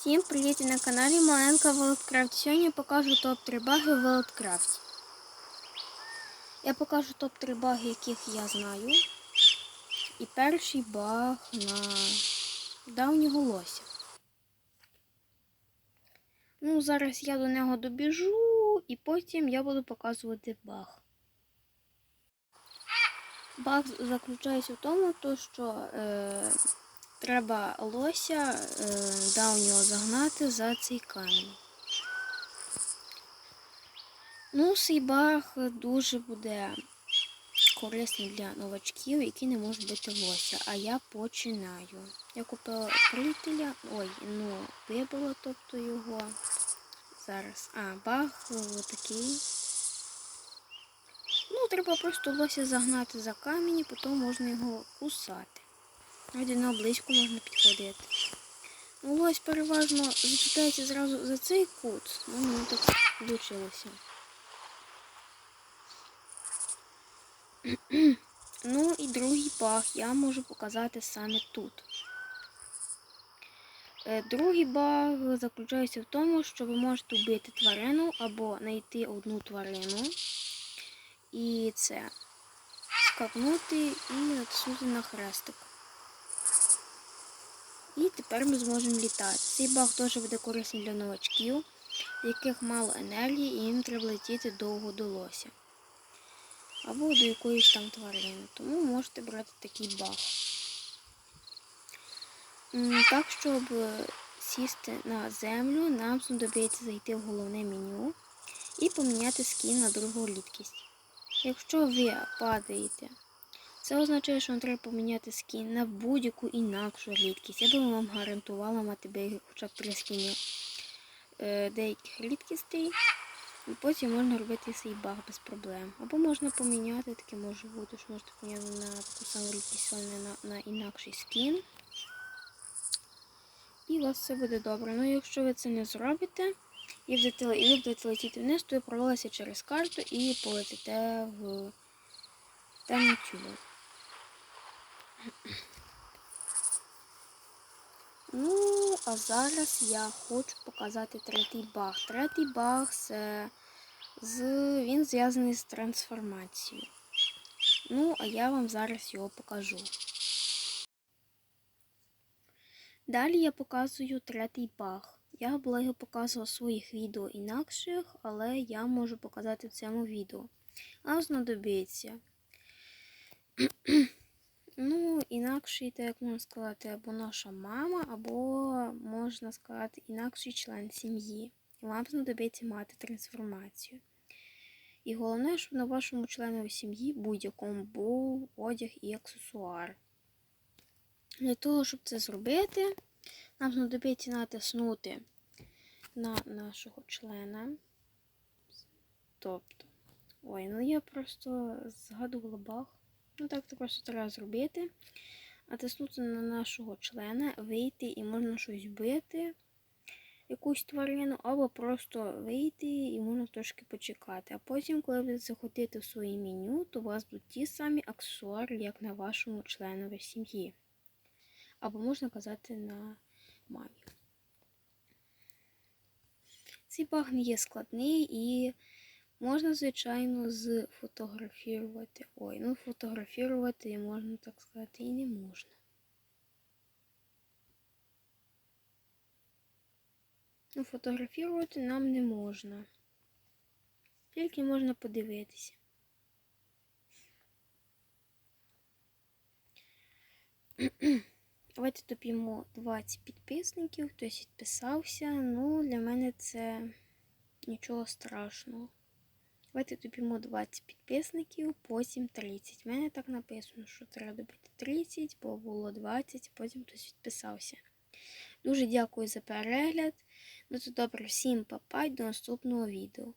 Всім привіт на каналі Маленька Володкрафт. Сьогодні я покажу топ-3 баги в Володкрафті. Я покажу топ-3 баги, яких я знаю. І перший баг на давнього лося. Ну, зараз я до нього добіжу і потім я буду показувати баг. Баг заключається в тому, то, що е, треба лося е, давнього загнати за цей камінь. Ну, цей баг дуже буде корисний для новачків, які не можуть бити лося. А я починаю. Я купила приятеля, ой, ну, вибила, тобто його. Зараз. А, баг такий. Ну, треба просто лося загнати за камінь, і потім можна його кусати. Раді на близько можна підходити. Ну, лось переважно зачитається зразу за цей кут. Ну, мені так вийшлося. ну і другий баг я можу показати саме тут. Е, Другий баг заключається в тому, що ви можете вбити тварину або знайти одну тварину. І це скакнути і натиснути на хрестик. І тепер ми зможемо літати. Цей баг теж буде корисний для новачків, в яких мало енергії і їм треба летіти довго до лося. Або до якоїсь там тварини. Тому можете брати такий баг. Так, щоб сісти на землю, нам знадобиться зайти в головне меню і поміняти скін на другу рідкість. Якщо ви падаєте, це означає, що вам треба поміняти скін на будь-яку інакшу рідкість. Я би вам гарантувала мати хоча б три скіни е, деяких рідкістей. І потім можна робити свій баг без проблем. Або можна поміняти, таке може бути, що можете поміняти на таку саму рідкість, але на, на інакший скін. І у вас все буде добре. Ну, якщо ви це не зробите, і ви будете летіти вниз, то ви провалилися через карту і полетите в темну тюбу. Ну, а зараз я хочу показати третій баг. Третій баг це з... він зв'язаний з трансформацією. Ну, а я вам зараз його покажу. Далі я показую третій баг. Я була його показувала в своїх відео інакших, але я можу показати в цьому відео. А знадобиться. Ну, інакший, так як можна сказати, або наша мама, або можна сказати, інакший член сім'ї. І вам знадобиться мати трансформацію. І головне, щоб на вашому членові сім'ї будь-якому був одяг і аксесуар. Для того, щоб це зробити, нам знадобиться натиснути на нашого члена. Тобто, ой, ну я просто згадувала баг. Ну так це просто треба зробити. Натиснути на нашого члена, вийти і можна щось бити, якусь тварину, або просто вийти і можна трошки почекати. А потім, коли ви заходите в своє меню, то у вас будуть ті самі аксесуари, як на вашому членові сім'ї. Або можна казати на мамі. Цей баг не є складний і можна, звичайно, зфотографувати. Ой, ну фотографувати можна, так сказати, і не можна. Ну, фотографувати нам не можна. Тільки можна подивитися. Давайте топімо 20 підписників, хтось підписався. Ну, для мене це нічого страшного. Давайте топімо 20 підписників, потім 30. В мене так написано, що треба добити 30, бо було 20, потім хтось відписався. Дуже дякую за перегляд. Ну то добре, всім папа, до наступного відео.